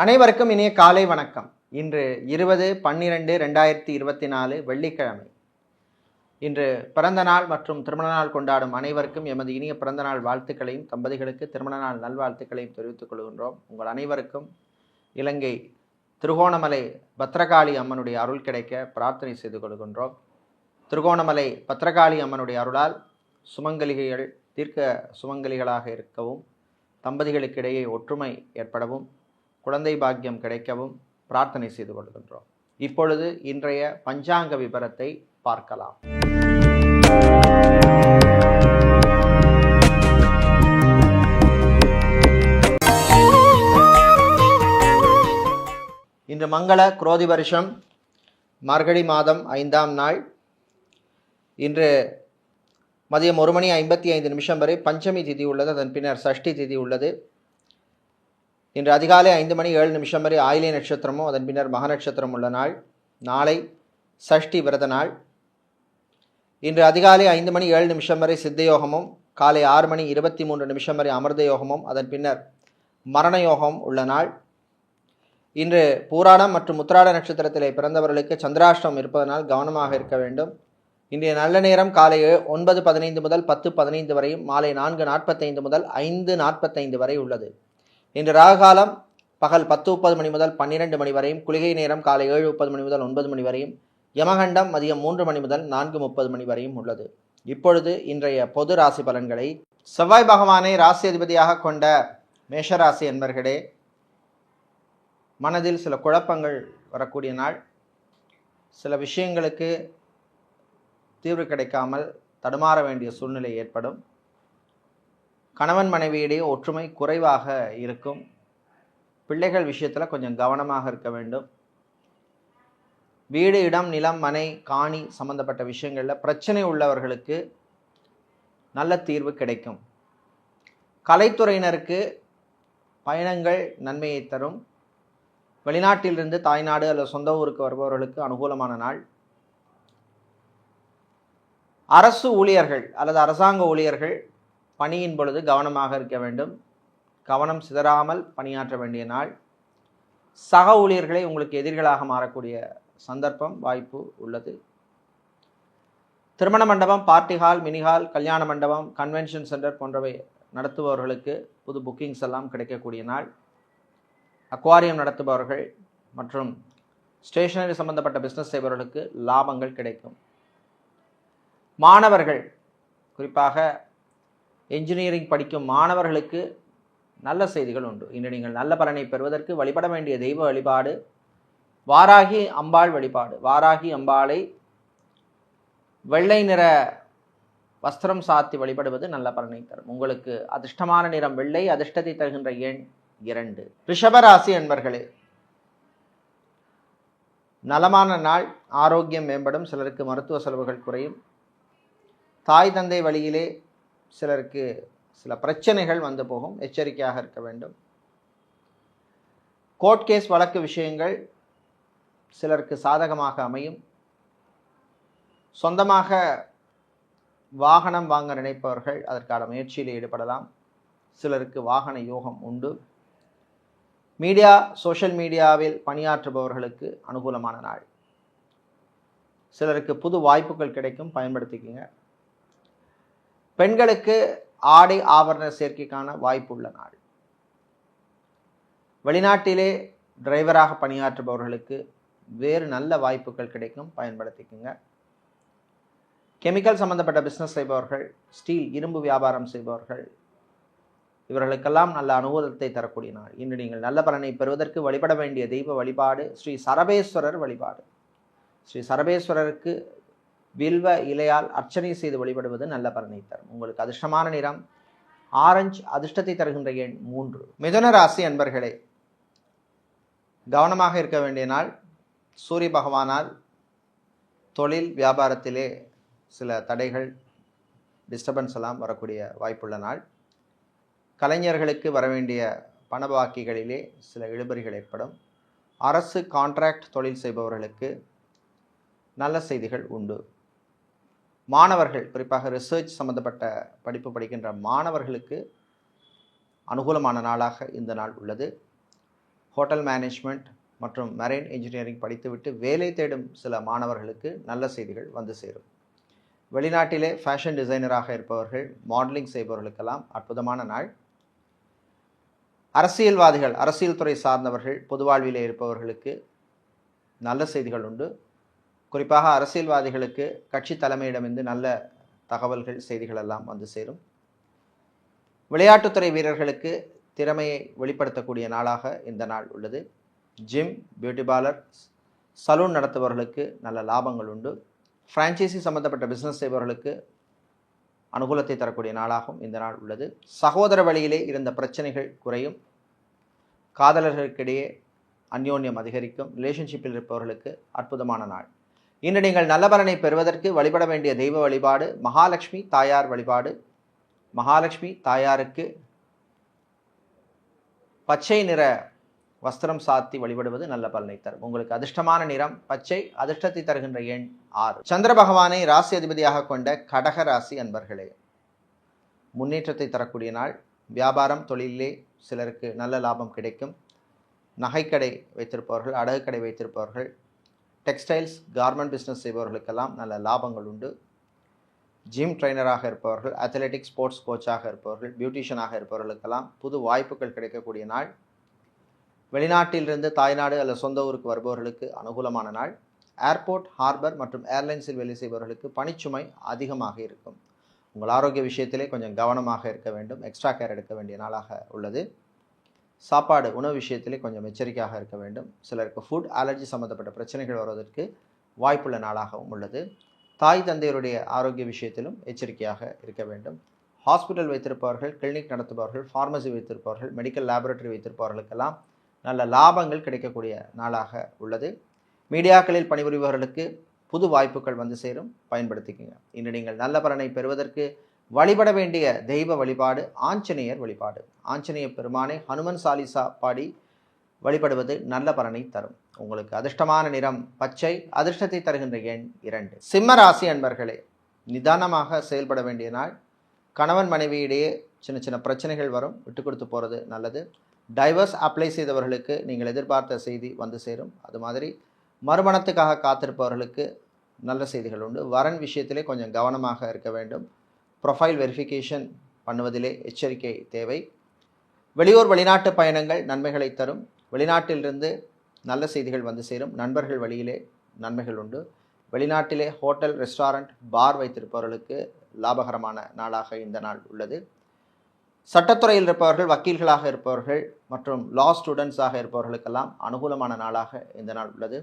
அனைவருக்கும் இனிய காலை வணக்கம். இன்று இருபது பன்னிரெண்டு ரெண்டாயிரத்தி இருபத்தி நாலு வெள்ளிக்கிழமை. இன்று பிறந்த நாள் மற்றும் திருமண நாள் கொண்டாடும் அனைவருக்கும் எமது இனிய பிறந்த நாள் வாழ்த்துக்களையும் தம்பதிகளுக்கு திருமண நாள் நல்வாழ்த்துக்களையும் தெரிவித்துக் கொள்கின்றோம். உங்கள் அனைவருக்கும் இலங்கை திருகோணமலை பத்ரகாளி அம்மனுடைய அருள் கிடைக்க பிரார்த்தனை செய்து கொள்கின்றோம். திருகோணமலை பத்ரகாளி அம்மனுடைய அருளால் சுமங்கலிகைகள் தீர்க்க சுமங்கலிகளாக இருக்கவும் தம்பதிகளுக்கிடையே ஒற்றுமை ஏற்படவும் குழந்தை பாக்கியம் கிடைக்கவும் பிரார்த்தனை செய்து கொள்கின்றோம். இப்பொழுது இன்றைய பஞ்சாங்க விபரத்தை பார்க்கலாம். இன்று மங்கள குரோதி வருஷம் மார்கழி மாதம் ஐந்தாம் நாள். இன்று மதியம் ஒரு மணி ஐம்பத்தி ஐந்து நிமிஷம் வரை பஞ்சமி திதி உள்ளது அதன் பின்னர் சஷ்டி திதி உள்ளது. இன்று அதிகாலை ஐந்து மணி ஏழு நிமிஷம் வரை ஆயிலை நட்சத்திரமும் அதன் பின்னர் மக நட்சத்திரம் உள்ள நாள். நாளை சஷ்டி விரத நாள். இன்று அதிகாலை ஐந்து மணி ஏழு நிமிஷம் வரை சித்த யோகமும் காலை ஆறு மணி இருபத்தி மூன்று நிமிஷம் வரை அமிர்த யோகமும் அதன் பின்னர் மரண யோகம் உள்ள நாள். இன்று பூராடம் மற்றும் உத்திராட நட்சத்திரத்திலே பிறந்தவர்களுக்கு சந்திராஷ்டம் இருப்பதனால் கவனமாக இருக்க வேண்டும். இன்றைய நல்ல நேரம் காலை ஒன்பது பதினைந்து முதல் பத்து பதினைந்து வரையும் மாலை நான்கு நாற்பத்தைந்து முதல் ஐந்து நாற்பத்தைந்து வரை உள்ளது. இன்று ராகுகாலம் பகல் பத்து முப்பது மணி முதல் பன்னிரெண்டு மணி வரையும் குளிகை நேரம் காலை ஏழு முப்பது மணி முதல் ஒன்பது மணி வரையும் யமகண்டம் மதியம் மூன்று மணி முதல் நான்கு முப்பது மணி வரையும் உள்ளது. இப்பொழுது இன்றைய பொது ராசி பலன்களை செவ்வாய் பகவானை ராசி அதிபதியாக கொண்ட மேஷராசி என்பர்களே மனதில் சில குழப்பங்கள் வரக்கூடிய நாள். சில விஷயங்களுக்கு தீர்வு கிடைக்காமல் தடுமாற வேண்டிய சூழ்நிலை ஏற்படும். கணவன் மனைவியிடையே ஒற்றுமை குறைவாக இருக்கும். பிள்ளைகள் விஷயத்தில் கொஞ்சம் கவனமாக இருக்க வேண்டும். வீடு இடம் நிலம் மனை காணி சம்பந்தப்பட்ட விஷயங்களில் பிரச்சனை உள்ளவர்களுக்கு நல்ல தீர்வு கிடைக்கும். கலைத்துறையினருக்கு பயணங்கள் நன்மையை தரும். வெளிநாட்டிலிருந்து தாய்நாடு அல்லது சொந்த ஊருக்கு வருபவர்களுக்கு அனுகூலமான நாள். அரசு ஊழியர்கள் அல்லது அரசாங்க ஊழியர்கள் பணியின் பொழுது கவனமாக இருக்க வேண்டும். கவனம் சிதறாமல் பணியாற்ற வேண்டிய நாள். சக ஊழியர்களை உங்களுக்கு எதிரிகளாக மாறக்கூடிய சந்தர்ப்பம் வாய்ப்பு உள்ளது. திருமண மண்டபம் பார்ட்டி ஹால் மினிஹால் கல்யாண மண்டபம் கன்வென்ஷன் சென்டர் போன்றவை நடத்துபவர்களுக்கு புது புக்கிங்ஸ் எல்லாம் கிடைக்கக்கூடிய நாள். அக்வாரியம் நடத்துபவர்கள் மற்றும் ஸ்டேஷனரி சம்பந்தப்பட்ட பிஸ்னஸ் செய்பவர்களுக்கு லாபங்கள் கிடைக்கும். மாணவர்கள் குறிப்பாக என்ஜினியரிங் படிக்கும் மாணவர்களுக்கு நல்ல செய்திகள் உண்டு. இன்று நீங்கள் நல்ல பலனை பெறுவதற்கு வழிபட வேண்டிய தெய்வ வழிபாடு வாராகி அம்பாள் வழிபாடு. வாராகி அம்பாளை வெள்ளை நிற வஸ்திரம் சாத்தி வழிபடுவது நல்ல பலனை தரும். உங்களுக்கு அதிர்ஷ்டமான நிறம் வெள்ளை அதிர்ஷ்டத்தை தருகின்ற எண் இரண்டு. ரிஷபராசி என்பர்களே நலமான நாள் ஆரோக்கியம் மேம்படும் சிலருக்கு மருத்துவ செலவுகள் குறையும். தாய் தந்தை வழியிலே சிலருக்கு சில பிரச்சனைகள் வந்து போகும். எச்சரிக்கையாக இருக்க வேண்டும். கோர்ட் கேஸ் வழக்கு விஷயங்கள் சிலருக்கு சாதகமாக அமையும். சொந்தமாக வாகனம் வாங்க நினைப்பவர்கள் அதற்கான முயற்சியில் ஈடுபடலாம். சிலருக்கு வாகன யோகம் உண்டு. மீடியா சோஷியல் மீடியாவில் பணியாற்றுபவர்களுக்கு அனுகூலமான நாள். சிலருக்கு புது வாய்ப்புகள் கிடைக்கும். பயன்படுத்திக்கங்க. பெண்களுக்கு ஆடை ஆபரண சேர்க்கைக்கான வாய்ப்பு உள்ள நாள் வெளிநாட்டிலே டிரைவராக பணியாற்றுபவர்களுக்கு வேறு நல்ல வாய்ப்புகள் கிடைக்கும். பயன்படுத்திக்குங்க. கெமிக்கல் சம்பந்தப்பட்ட பிஸ்னஸ் செய்பவர்கள் ஸ்டீல் இரும்பு வியாபாரம் செய்பவர்கள் இவர்களுக்கெல்லாம் நல்ல அனுபவத்தை தரக்கூடிய நாள் இன்று நீங்கள் நல்ல பலனை பெறுவதற்கு வழிபட வேண்டிய தெய்வ வழிபாடு ஸ்ரீ சரபேஸ்வரர் வழிபாடு. ஸ்ரீ சரபேஸ்வரருக்கு வில்வ இலையால் அர்ச்சனை செய்து வழிபடுவது நல்ல பலனை தரும். உங்களுக்கு அதிர்ஷ்டமான நிறம் ஆரஞ்சு அதிர்ஷ்டத்தை தருகின்ற எண் மூன்று. மிதுன ராசி அன்பர்களே கவனமாக இருக்க வேண்டிய நாள் சூரிய பகவானால் தொழில் வியாபாரத்திலே சில தடைகள் டிஸ்டர்பன்ஸ் எல்லாம் வரக்கூடிய வாய்ப்புள்ள நாள். கலைஞர்களுக்கு வரவேண்டிய பண பாக்கிகளிலே சில இழுபறிகள் ஏற்படும். அரசு கான்ட்ராக்ட் தொழில் செய்பவர்களுக்கு நல்ல செய்திகள் உண்டு. மாணவர்கள் குறிப்பாக ரிசர்ச் சம்பந்தப்பட்ட படிப்பு படிக்கின்ற மாணவர்களுக்கு அனுகூலமான நாளாக இந்த நாள் உள்ளது. ஹோட்டல் மேனேஜ்மெண்ட் மற்றும் மெரைன் இன்ஜினியரிங் படித்துவிட்டு வேலை தேடும் சில மாணவர்களுக்கு நல்ல செய்திகள் வந்து சேரும். வெளிநாட்டிலே ஃபேஷன் டிசைனராக இருப்பவர்கள் மாடலிங் செய்பவர்களுக்கெல்லாம் அற்புதமான நாள். அரசியல்வாதிகள் அரசியல் துறை சார்ந்தவர்கள் பொது வாழ்விலே இருப்பவர்களுக்கு நல்ல செய்திகள் உண்டு. குறிப்பாக அரசியல்வாதிகளுக்கு கட்சி தலைமையிடமிருந்து நல்ல தகவல்கள் செய்திகள் எல்லாம் வந்து சேரும். விளையாட்டுத்துறை வீரர்களுக்கு திறமையை வெளிப்படுத்தக்கூடிய நாளாக இந்த நாள் உள்ளது. ஜிம் பியூட்டி பார்லர் சலூன் நடத்துபவர்களுக்கு நல்ல லாபங்கள் உண்டு. ஃப்ரான்ச்சைசி சம்பந்தப்பட்ட பிஸ்னஸ் செய்பவர்களுக்கு அனுகூலத்தை தரக்கூடிய நாளாகவும் இந்த நாள் உள்ளது. சகோதர வழியிலே இருந்த பிரச்சனைகள் குறையும். காதலர்களுக்கிடையே அந்யோன்யம் அதிகரிக்கும். ரிலேஷன்ஷிப்பில் இருப்பவர்களுக்கு அற்புதமான நாள். இன்று நீங்கள் நல்ல பலனை பெறுவதற்கு வழிபட வேண்டிய தெய்வ வழிபாடு மகாலட்சுமி தாயார் வழிபாடு. மகாலட்சுமி தாயாருக்கு பச்சை நிற வஸ்திரம் சாத்தி வழிபடுவது நல்ல பலனை தரும். உங்களுக்கு அதிர்ஷ்டமான நிறம் பச்சை அதிர்ஷ்டத்தை தருகின்ற எண் ஆறு. சந்திர பகவானை ராசி அதிபதியாக கொண்ட கடக ராசி அன்பர்களே முன்னேற்றத்தை தரக்கூடிய நாள். வியாபாரம் தொழிலே சிலருக்கு நல்ல லாபம் கிடைக்கும். நகைக்கடை வைத்திருப்பவர்கள் அடகு கடை வைத்திருப்பவர்கள் டெக்ஸ்டைல்ஸ் கார்மெண்ட் பிஸ்னஸ் செய்பவர்களுக்கெல்லாம் நல்ல லாபங்கள் உண்டு. ஜிம் ட்ரைனராக இருப்பவர்கள் அத்லெட்டிக் ஸ்போர்ட்ஸ் கோச்சாக இருப்பவர்கள் பியூட்டிஷியனாக இருப்பவர்களுக்கெல்லாம் புது வாய்ப்புகள் கிடைக்கக்கூடிய நாள். வெளிநாட்டிலிருந்து தாய்நாடு அல்லது சொந்த ஊருக்கு வருபவர்களுக்கு அனுகூலமான நாள். ஏர்போர்ட் ஹார்பர் மற்றும் ஏர்லைன்ஸில் வேலை செய்பவர்களுக்கு பணிச்சுமை அதிகமாக இருக்கும். உங்கள் ஆரோக்கிய விஷயத்திலே கொஞ்சம் கவனமாக இருக்க வேண்டும். எக்ஸ்ட்ரா கேர் எடுக்க வேண்டிய நாளாக உள்ளது. சாப்பாடு உணவு விஷயத்திலே கொஞ்சம் எச்சரிக்கையாக இருக்க வேண்டும். சிலருக்கு ஃபுட் அலர்ஜி சம்மந்தப்பட்ட பிரச்சனைகள் வருவதற்கு வாய்ப்புள்ள நாளாகவும் உள்ளது. தாய் தந்தையருடைய ஆரோக்கிய விஷயத்திலும் எச்சரிக்கையாக இருக்க வேண்டும். ஹாஸ்பிட்டல் வைத்திருப்பவர்கள் கிளினிக் நடத்துபவர்கள் ஃபார்மசி வைத்திருப்பவர்கள் மெடிக்கல் லேபரட்டரி வைத்திருப்பவர்களுக்கெல்லாம் நல்ல லாபங்கள் கிடைக்கக்கூடிய நாளாக உள்ளது. மீடியாக்களில் பணிபுரிபவர்களுக்கு புது வாய்ப்புகள் வந்து சேரும். பயன்படுத்திக்கங்க. இன்று நீங்கள் நல்ல பலனை பெறுவதற்கு வழிபட வேண்டிய தெய்வ வழிபாடு ஆஞ்சநேயர் வழிபாடு. ஆஞ்சநேய பெருமானை ஹனுமன் சாலிசா பாடி வழிபடுவது நல்ல பலனை தரும். உங்களுக்கு அதிர்ஷ்டமான நிறம் பச்சை அதிர்ஷ்டத்தை தருகின்ற எண் இரண்டு. சிம்ம ராசி அன்பர்களே நிதானமாக செயல்பட வேண்டிய நாள். கணவன் மனைவியிடையே சின்ன சின்ன பிரச்சனைகள் வரும். விட்டு கொடுத்து போகிறது நல்லது. டைவர்ஸ் அப்ளை செய்தவர்களுக்கு நீங்கள் எதிர்பார்த்த செய்தி வந்து சேரும். அது மாதிரி மறுமணத்துக்காக காத்திருப்பவர்களுக்கு நல்ல செய்திகள் உண்டு. வரன் விஷயத்திலே கொஞ்சம் கவனமாக இருக்க வேண்டும். ப்ரொஃபைல் வெரிஃபிகேஷன் பண்ணுவதிலே எச்சரிக்கை தேவை. வெளியூர் வெளிநாட்டு பயணங்கள் நன்மைகளை தரும். வெளிநாட்டிலிருந்து நல்ல செய்திகள் வந்து சேரும். நண்பர்கள் வழியிலே நன்மைகள் உண்டு. வெளிநாட்டிலே ஹோட்டல் ரெஸ்டாரண்ட் பார் வைத்திருப்பவர்களுக்கு லாபகரமான நாளாக இந்த நாள் உள்ளது. சட்டத்துறையில் இருப்பவர்கள் வக்கீல்களாக இருப்பவர்கள் மற்றும் லா ஸ்டூடெண்ட்ஸாக இருப்பவர்களுக்கெல்லாம் அனுகூலமான நாளாக இந்த நாள் உள்ளது.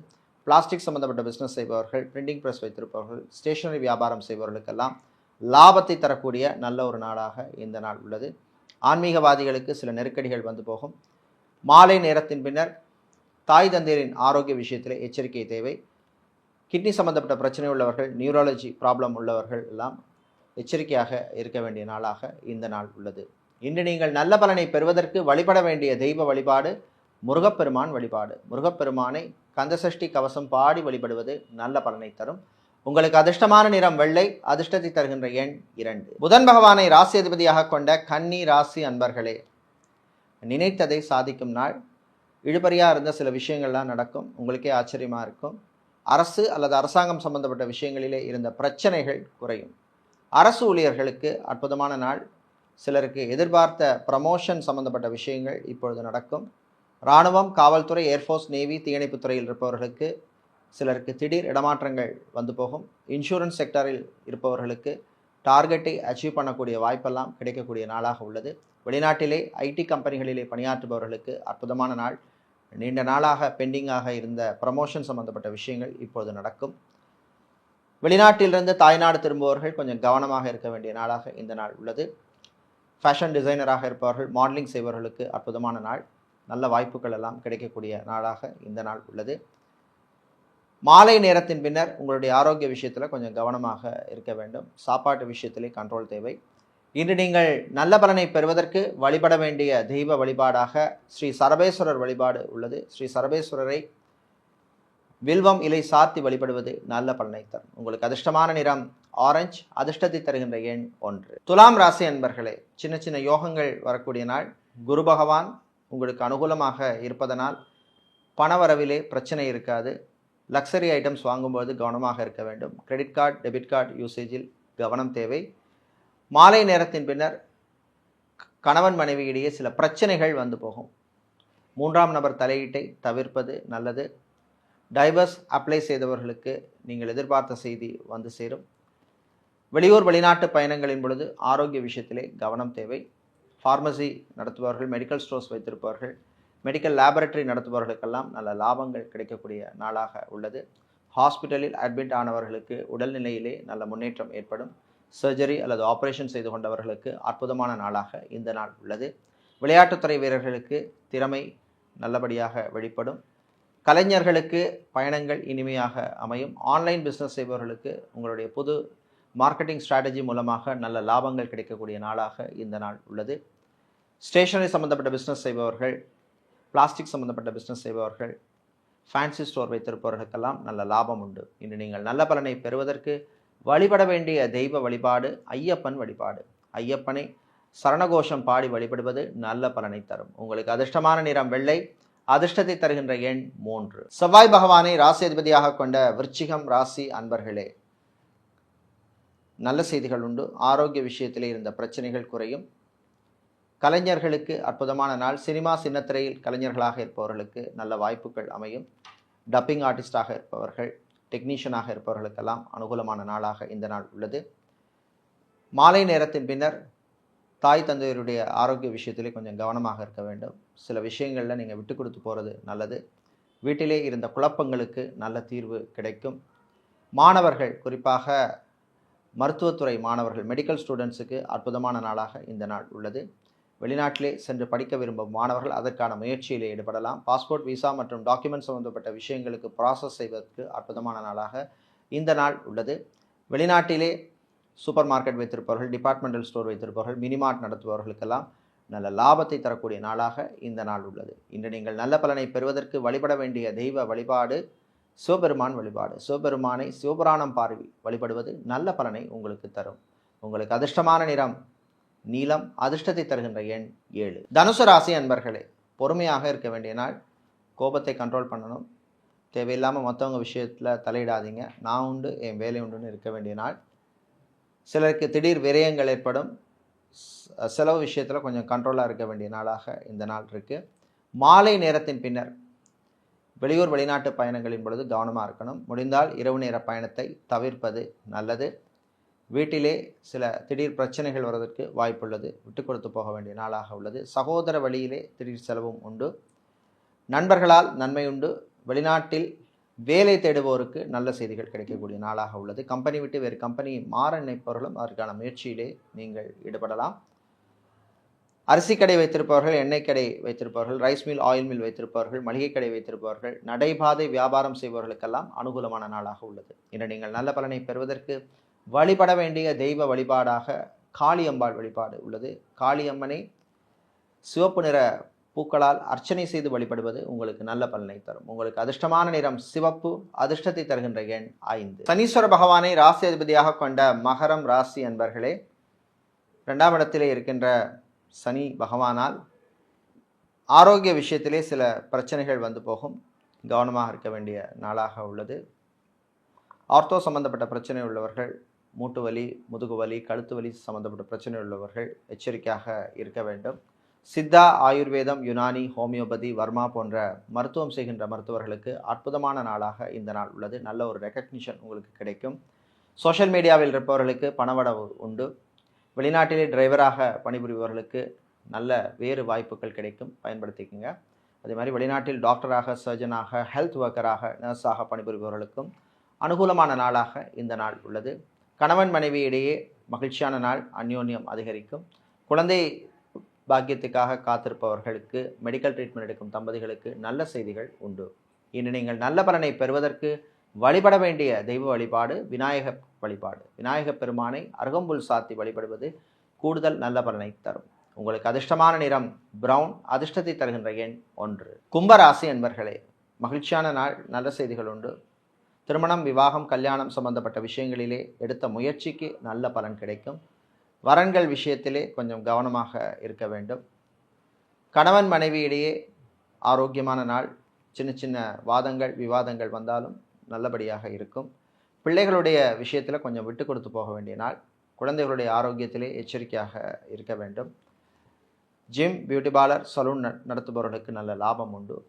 பிளாஸ்டிக் சம்பந்தப்பட்ட பிஸ்னஸ் செய்பவர்கள் பிரிண்டிங் ப்ரெஸ் வைத்திருப்பவர்கள் ஸ்டேஷனரி வியாபாரம் செய்பவர்களுக்கெல்லாம் லாபத்தை தரக்கூடிய நல்ல ஒரு நாளாக இந்த நாள் உள்ளது. ஆன்மீகவாதிகளுக்கு சில நெருக்கடிகள் வந்து போகும். மாலை நேரத்தின் பின்னர் தாய் தந்தையரின் ஆரோக்கிய விஷயத்தில் எச்சரிக்கை தேவை. கிட்னி சம்பந்தப்பட்ட பிரச்சனை உள்ளவர்கள் நியூராலஜி ப்ராப்ளம் உள்ளவர்கள் எல்லாம் எச்சரிக்கையாக இருக்க வேண்டிய நாளாக இந்த நாள் உள்ளது. இன்று நீங்கள் நல்ல பலனை பெறுவதற்கு வழிபட வேண்டிய தெய்வ வழிபாடு முருகப்பெருமான் வழிபாடு. முருகப்பெருமானை கந்தசஷ்டி கவசம் பாடி வழிபடுவது நல்ல பலனை தரும். உங்களுக்கு அதிர்ஷ்டமான நிறம் வெள்ளை அதிர்ஷ்டத்தை தருகின்ற எண் இரண்டு. புதன் பகவானை ராசி அதிபதியாக கொண்ட கன்னி ராசி அன்பர்களே நினைத்ததை சாதிக்கும் நாள். இழுபறியாக இருந்த சில விஷயங்கள்லாம் நடக்கும் உங்களுக்கே ஆச்சரியமாக இருக்கும். அரசு அல்லது அரசாங்கம் சம்பந்தப்பட்ட விஷயங்களிலே இருந்த பிரச்சனைகள் குறையும். அரசு ஊழியர்களுக்கு அற்புதமான நாள். சிலருக்கு எதிர்பார்த்த ப்ரமோஷன் சம்பந்தப்பட்ட விஷயங்கள் இப்பொழுது நடக்கும். இராணுவம் காவல்துறை ஏர்ஃபோர்ஸ் நேவி தீயணைப்புத்துறையில் இருப்பவர்களுக்கு சிலருக்கு திடீர் இடமாற்றங்கள் வந்து போகும். இன்சூரன்ஸ் செக்டரில் இருப்பவர்களுக்கு டார்கெட்டை அச்சீவ் பண்ணக்கூடிய வாய்ப்பெல்லாம் கிடைக்கக்கூடிய நாளாக உள்ளது. வெளிநாட்டிலே ஐடி கம்பெனிகளிலே பணியாற்றுபவர்களுக்கு அற்புதமான நாள். நீண்ட நாளாக பெண்டிங்காக இருந்த ப்ரமோஷன் சம்பந்தப்பட்ட விஷயங்கள் இப்போது நடக்கும். வெளிநாட்டிலிருந்து தாய்நாடு திரும்புபவர்கள் கொஞ்சம் கவனமாக இருக்க வேண்டிய நாளாக இந்த நாள் உள்ளது. ஃபேஷன் டிசைனராக இருப்பவர்கள் மாடலிங் செய்பவர்களுக்கு அற்புதமான நாள். நல்ல வாய்ப்புகள் எல்லாம் கிடைக்கக்கூடிய நாளாக இந்த நாள் உள்ளது. மாலை நேரத்தின் பின்னர் உங்களுடைய ஆரோக்கிய விஷயத்தில் கொஞ்சம் கவனமாக இருக்க வேண்டும். சாப்பாட்டு விஷயத்திலே கண்ட்ரோல் தேவை. இன்று நீங்கள் நல்ல பலனை பெறுவதற்கு வழிபட வேண்டிய தெய்வ வழிபாடாக ஸ்ரீ சரபேஸ்வரர் வழிபாடு உள்ளது. ஸ்ரீ சரபேஸ்வரரை வில்வம் இலை சாத்தி வழிபடுவது நல்ல பலனை தரும். உங்களுக்கு அதிர்ஷ்டமான நிறம் ஆரஞ்சு அதிர்ஷ்டத்தை தருகின்ற எண் ஒன்று. துலாம் ராசி அன்பர்களே சின்ன சின்ன யோகங்கள் வரக்கூடிய நாள். குரு பகவான் உங்களுக்கு அனுகூலமாக இருப்பதனால் பணவரவிலே பிரச்சனை இருக்காது. லக்ஸரி ஐட்டம்ஸ் வாங்கும்போது கவனமாக இருக்க வேண்டும். கிரெடிட் கார்டு டெபிட் கார்டு யூசேஜில் கவனம் தேவை. மாலை நேரத்தின் பின்னர் கணவன் மனைவியிடையே சில பிரச்சனைகள் வந்து போகும். மூன்றாம் நபர் தலையீட்டை தவிர்ப்பது நல்லது. டைவர்ஸ் அப்ளை செய்தவர்களுக்கு நீங்கள் எதிர்பார்த்த செய்தி வந்து சேரும். வெளியூர் வெளிநாட்டு பயணங்களின் பொழுது ஆரோக்கிய விஷயத்திலே கவனம் தேவை. ஃபார்மசி நடத்துபவர்கள் மெடிக்கல் ஸ்டோர்ஸ் வைத்திருப்பவர்கள் மெடிக்கல் லேபரட்டரி நடத்துபவர்களுக்கெல்லாம் நல்ல லாபங்கள் கிடைக்கக்கூடிய நாளாக உள்ளது. ஹாஸ்பிட்டலில் அட்மிட் ஆனவர்களுக்கு உடல்நிலையிலே நல்ல முன்னேற்றம் ஏற்படும். சர்ஜரி அல்லது ஆப்ரேஷன் செய்து கொண்டவர்களுக்கு அற்புதமான நாளாக இந்த நாள் உள்ளது. விளையாட்டுத்துறை வீரர்களுக்கு திறமை நல்லபடியாக வெளிப்படும். கலைஞர்களுக்கு பயணங்கள் இனிமையாக அமையும். ஆன்லைன் பிஸ்னஸ் செய்பவர்களுக்கு உங்களுடைய புது மார்க்கெட்டிங் ஸ்ட்ராட்டஜி மூலமாக நல்ல லாபங்கள் கிடைக்கக்கூடிய நாளாக இந்த நாள் உள்ளது. ஸ்டேஷனரி சம்பந்தப்பட்ட பிஸ்னஸ் செய்பவர்கள் பிளாஸ்டிக் சம்பந்தப்பட்ட பிஸ்னஸ் செய்பவர்கள் ஃபேன்சி ஸ்டோர் வைத்திருப்பவர்களுக்கெல்லாம் நல்ல லாபம் உண்டு. இன்று நீங்கள் நல்ல பலனை பெறுவதற்கு வழிபட வேண்டிய தெய்வ வழிபாடு ஐயப்பன் வழிபாடு. ஐயப்பனை சரணகோஷம் பாடி வழிபடுவது நல்ல பலனை தரும். உங்களுக்கு அதிர்ஷ்டமான நிறம் வெள்ளை அதிர்ஷ்டத்தை தருகின்ற எண் மூன்று. செவ்வாய் பகவானை ராசி அதிபதியாக கொண்ட விருச்சிகம் ராசி அன்பர்களே நல்ல செய்திகள் உண்டு. ஆரோக்கிய விஷயத்திலே இருந்த பிரச்சனைகள் குறையும். கலைஞர்களுக்கு அற்புதமான நாள். சினிமா சின்னத்திரையில் கலைஞர்களாக இருப்பவர்களுக்கு நல்ல வாய்ப்புகள் அமையும். டப்பிங் ஆர்டிஸ்டாக இருப்பவர்கள் டெக்னீஷியனாக இருப்பவர்களுக்கெல்லாம் அனுகூலமான நாளாக இந்த நாள் உள்ளது. மாலை நேரத்தின் பின்னர் தாய் தந்தையருடைய ஆரோக்கிய விஷயத்திலே கொஞ்சம் கவனமாக இருக்க வேண்டும். சில விஷயங்களில் நீங்கள் விட்டு கொடுத்து போகிறது நல்லது. வீட்டிலே இருந்த குழப்பங்களுக்கு நல்ல தீர்வு கிடைக்கும். மாணவர்கள் குறிப்பாக மருத்துவத்துறை மாணவர்கள் மெடிக்கல் ஸ்டூடெண்ட்ஸுக்கு அற்புதமான நாளாக இந்த நாள் உள்ளது. வெளிநாட்டிலே சென்று படிக்க விரும்பும் மாணவர்கள் அதற்கான முயற்சியில் ஈடுபடலாம். பாஸ்போர்ட் விசா மற்றும் டாக்குமெண்ட் சம்பந்தப்பட்ட விஷயங்களுக்கு ப்ராசஸ் செய்வதற்கு அற்புதமான நாளாக இந்த நாள் உள்ளது. வெளிநாட்டிலே சூப்பர் மார்க்கெட் வைத்திருப்பவர்கள் டிபார்ட்மெண்டல் ஸ்டோர் வைத்திருப்பவர்கள் மினிமார்ட் நடத்துபவர்களுக்கெல்லாம் நல்ல லாபத்தை தரக்கூடிய நாளாக இந்த நாள் உள்ளது. இன்று நீங்கள் நல்ல பலனை பெறுவதற்கு வழிபட வேண்டிய தெய்வ வழிபாடு சிவபெருமான் வழிபாடு. சிவபெருமானை சிவபுராணம் பார்வை வழிபடுவது நல்ல பலனை உங்களுக்கு தரும். உங்களுக்கு அதிர்ஷ்டமான நிறம் நீளம் அதிர்ஷ்டத்தை தருகின்ற எண் ஏழு. தனுசு ராசி அன்பர்களே பொறுமையாக இருக்க வேண்டிய நாள். கோபத்தை கண்ட்ரோல் பண்ணணும். தேவையில்லாமல் மற்றவங்க விஷயத்தில் தலையிடாதீங்க. நான் உண்டு என் வேலை உண்டுன்னு இருக்க வேண்டிய நாள். சிலருக்கு திடீர் விரயங்கள் ஏற்படும். செலவு விஷயத்தில் கொஞ்சம் கண்ட்ரோலாக இருக்க வேண்டிய நாளாக இந்த நாள் இருக்குது மாலை நேரத்தின் பின்னர் வெளியூர் வெளிநாட்டு பயணங்களின் பொழுது கவனமாக இருக்கணும். முடிந்தால் இரவு நேர பயணத்தை தவிர்ப்பது நல்லது. வீட்டிலே சில திடீர் பிரச்சனைகள் வருவதற்கு வாய்ப்புள்ளது. விட்டு கொடுத்து போக வேண்டிய நாளாக உள்ளது. சகோதர வழியிலே திடீர் செலவும் உண்டு. நண்பர்களால் நன்மை உண்டு. வெளிநாட்டில் வேலை தேடுவோருக்கு நல்ல செய்திகள் கிடைக்கக்கூடிய நாளாக உள்ளது. கம்பெனி விட்டு வேறு கம்பெனி மாற நினைப்பவர்களும் அதற்கான முயற்சியிலே நீங்கள் ஈடுபடலாம். அரிசி கடை வைத்திருப்பவர்கள் எண்ணெய் கடை வைத்திருப்பவர்கள் ரைஸ் மில் ஆயில் மில் வைத்திருப்பவர்கள் மளிகை கடை வைத்திருப்பவர்கள் நடைபாதை வியாபாரம் செய்பவர்களுக்கெல்லாம் அனுகூலமான நாளாக உள்ளது. இன்று நீங்கள் நல்ல பலனை பெறுவதற்கு வழிபட வேண்டிய தெய்வ வழிபாடாக காளியம்பாள் வழிபாடு உள்ளது. காளியம்மனை சிவப்பு நிற பூக்களால் அர்ச்சனை செய்து வழிபடுவது உங்களுக்கு நல்ல பலனை தரும். உங்களுக்கு அதிர்ஷ்டமான நிறம் சிவப்பு அதிர்ஷ்டத்தை தருகின்ற எண் ஐந்து. சனீஸ்வர பகவானை ராசி அதிபதியாக கொண்ட மகரம் ராசி அன்பர்களே இரண்டாம் இடத்திலே இருக்கின்ற சனி பகவானால் ஆரோக்கிய விஷயத்திலே சில பிரச்சனைகள் வந்து போகும். கவனமாக இருக்க வேண்டிய நாளாக உள்ளது. ஆர்த்தோ சம்பந்தப்பட்ட பிரச்சனை உள்ளவர்கள் மூட்டு வலி முதுகு வலி கழுத்து வலி சம்பந்தப்பட்ட பிரச்சனை உள்ளவர்கள் எச்சரிக்கையாக இருக்க வேண்டும். சித்தா ஆயுர்வேதம் யுனானி ஹோமியோபதி வர்மா போன்ற மருத்துவம் செய்கின்ற மருத்துவர்களுக்கு அற்புதமான நாளாக இந்த நாள் உள்ளது. நல்ல ஒரு ரெக்கக்னிஷன் உங்களுக்கு கிடைக்கும். சோஷியல் மீடியாவில் இருப்பவர்களுக்கு பணவடவு உண்டு. வெளிநாட்டிலே டிரைவராக பணிபுரிபவர்களுக்கு நல்ல வேறு வாய்ப்புகள் கிடைக்கும். பயன்படுத்திக்கோங்க. அதே மாதிரி வெளிநாட்டில் டாக்டராக சர்ஜனாக ஹெல்த் ஒர்க்கராக நர்ஸாக பணிபுரிபவர்களுக்கும் அனுகூலமான நாளாக இந்த நாள் உள்ளது. கணவன் மனைவி இடையே மகிழ்ச்சியான நாள் அந்யோன்யம் அதிகரிக்கும். குழந்தை பாக்கியத்துக்காக காத்திருப்பவர்களுக்கு மெடிக்கல் ட்ரீட்மெண்ட் எடுக்கும் தம்பதிகளுக்கு நல்ல செய்திகள் உண்டு. இன்று நீங்கள் நல்ல பலனை பெறுவதற்கு வழிபட வேண்டிய தெய்வ வழிபாடு விநாயக வழிபாடு. விநாயக பெருமானை அருகம்புல் சாத்தி வழிபடுவது கூடுதல் நல்ல பலனை தரும். உங்களுக்கு அதிர்ஷ்டமான நிறம் பிரவுன் அதிர்ஷ்டத்தை தருகின்ற எண் ஒன்று. கும்பராசி என்பர்களே மகிழ்ச்சியான நாள் நல்ல செய்திகள் உண்டு. திருமணம் விவாகம் கல்யாணம் சம்பந்தப்பட்ட விஷயங்களிலே எடுத்த முயற்சிக்கு நல்ல பலன் கிடைக்கும். வரன்கள் விஷயத்திலே கொஞ்சம் கவனமாக இருக்க வேண்டும். கணவன் மனைவியிடையே ஆரோக்கியமான நாள் சின்ன சின்ன வாதங்கள் விவாதங்கள் வந்தாலும் நல்லபடியாக இருக்கும். பிள்ளைகளுடைய விஷயத்தில் கொஞ்சம் விட்டு கொடுத்து போக வேண்டிய நாள் குழந்தைகளுடைய ஆரோக்கியத்திலே எச்சரிக்கையாக இருக்க வேண்டும். ஜிம் பியூட்டி பார்லர் சலூன் ந- நடத்துபவர்களுக்கு நல்ல லாபம் உண்டு.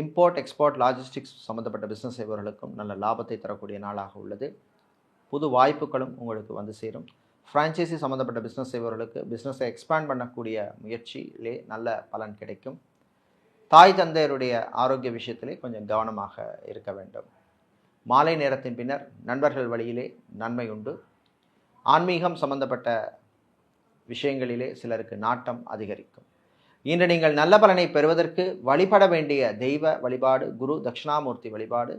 இம்போர்ட் எக்ஸ்போர்ட் லாஜிஸ்டிக்ஸ் சம்மந்தப்பட்ட பிஸ்னஸ் செய்பவர்களுக்கும் நல்ல லாபத்தை தரக்கூடிய நாளாக உள்ளது. புது வாய்ப்புகளும் உங்களுக்கு வந்து சேரும். ஃப்ரான்ச்சைசி சம்மந்தப்பட்ட பிஸ்னஸ் செய்பவர்களுக்கு பிஸ்னஸை எக்ஸ்பேண்ட் பண்ணக்கூடிய முயற்சியிலே நல்ல பலன் கிடைக்கும். தாய் தந்தையருடைய ஆரோக்கிய விஷயத்திலே கொஞ்சம் கவனமாக இருக்க வேண்டும். மாலை நேரத்தின் பின்னர் நண்பர்கள் வழியிலே நன்மை உண்டு. ஆன்மீகம் சம்பந்தப்பட்ட விஷயங்களிலே சிலருக்கு நாட்டம் அதிகரிக்கும். இன்று நீங்கள் நல்ல பலனை பெறுவதற்கு வழிபட வேண்டிய தெய்வ வழிபாடு குரு தட்சிணாமூர்த்தி வழிபாடு.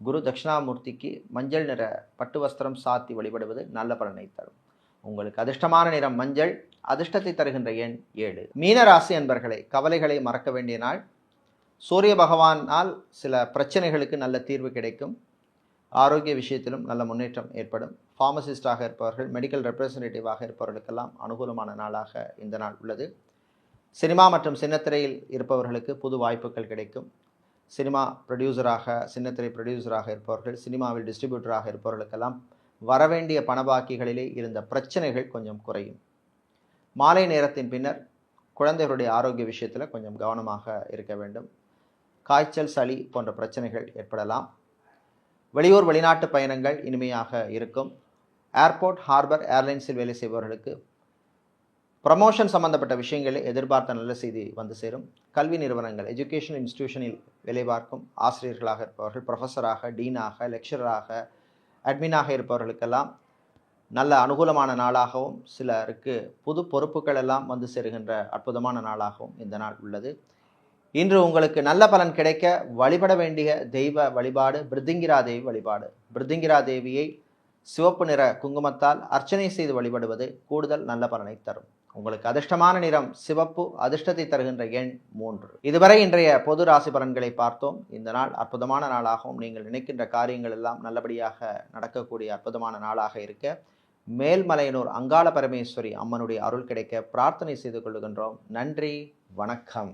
குரு தட்சிணாமூர்த்திக்கு மஞ்சள் நிற பட்டு வஸ்திரம் சாத்தி வழிபடுவது நல்ல பலனை தரும். உங்களுக்கு அதிர்ஷ்டமான நிறம் மஞ்சள் அதிர்ஷ்டத்தை தருகின்ற எண் ஏழு. மீனராசி என்பர்களை கவலைகளை மறக்க வேண்டிய நாள். சூரிய பகவானால் சில பிரச்சனைகளுக்கு நல்ல தீர்வு கிடைக்கும். ஆரோக்கிய விஷயத்திலும் நல்ல முன்னேற்றம் ஏற்படும். ஃபார்மசிஸ்டாக இருப்பவர்கள் மெடிக்கல் ரெப்ரசன்டேட்டிவாக இருப்பவர்களுக்கெல்லாம் அனுகூலமான நாளாக இந்த நாள் உள்ளது. சினிமா மற்றும் சின்னத்திரையில் இருப்பவர்களுக்கு புது வாய்ப்புகள் கிடைக்கும். சினிமா ப்ரொடியூசராக சின்னத்திரை ப்ரொடியூசராக இருப்பவர்கள் சினிமாவில் டிஸ்ட்ரிபியூட்டராக இருப்பவர்களுக்கெல்லாம் வரவேண்டிய பணபாக்கிகளிலே இருந்த பிரச்சனைகள் கொஞ்சம் குறையும். மாலை நேரத்தின் பின்னர் குழந்தைகளுடைய ஆரோக்கிய விஷயத்தில் கொஞ்சம் கவனமாக இருக்க வேண்டும். காய்ச்சல் சளி போன்ற பிரச்சனைகள் ஏற்படலாம். வெளியூர் வெளிநாட்டு பயணங்கள் இனிமையாக இருக்கும். ஏர்போர்ட் ஹார்பர் ஏர்லைன்ஸில் வேலை செய்பவர்களுக்கு ப்ரமோஷன் சம்பந்தப்பட்ட விஷயங்களில் எதிர்பார்த்த நல்ல செய்தி வந்து சேரும். கல்வி நிறுவனங்கள் எஜுகேஷன் இன்ஸ்டிடியூஷனில் வேலை பார்க்கும் ஆசிரியர்களாக இருப்பவர்கள் ப்ரொஃபஸராக டீனாக லெக்சரராக அட்மினாக இருப்பவர்களுக்கெல்லாம் நல்ல அனுகூலமான நாளாகவும் சிலருக்கு புது பொறுப்புகள் எல்லாம் வந்து சேருகின்ற அற்புதமான நாளாகவும் இந்த நாள் உள்ளது. இன்று உங்களுக்கு நல்ல பலன் கிடைக்க வழிபட வேண்டிய தெய்வ வழிபாடு பிருத்திங்கிரா தேவி வழிபாடு. பிருத்திங்கிரா தேவியை சிவப்பு நிற குங்குமத்தால் அர்ச்சனை செய்து வழிபடுவது கூடுதல் நல்ல பலனை தரும். உங்களுக்கு அதிர்ஷ்டமான நிறம் சிவப்பு அதிர்ஷ்டத்தை தருகின்ற எண் மூன்று. இதுவரை இன்றைய பொது ராசி பலன்களை பார்த்தோம். இந்த நாள் அற்புதமான நாளாகவும் நீங்கள் நினைக்கின்ற காரியங்கள் எல்லாம் நல்லபடியாக நடக்கக்கூடிய அற்புதமான நாளாக இருக்க மேல்மலையனூர் அங்காள பரமேஸ்வரி அம்மனுடைய அருள் கிடைக்க பிரார்த்தனை செய்து கொள்ளுகின்றோம். நன்றி வணக்கம்.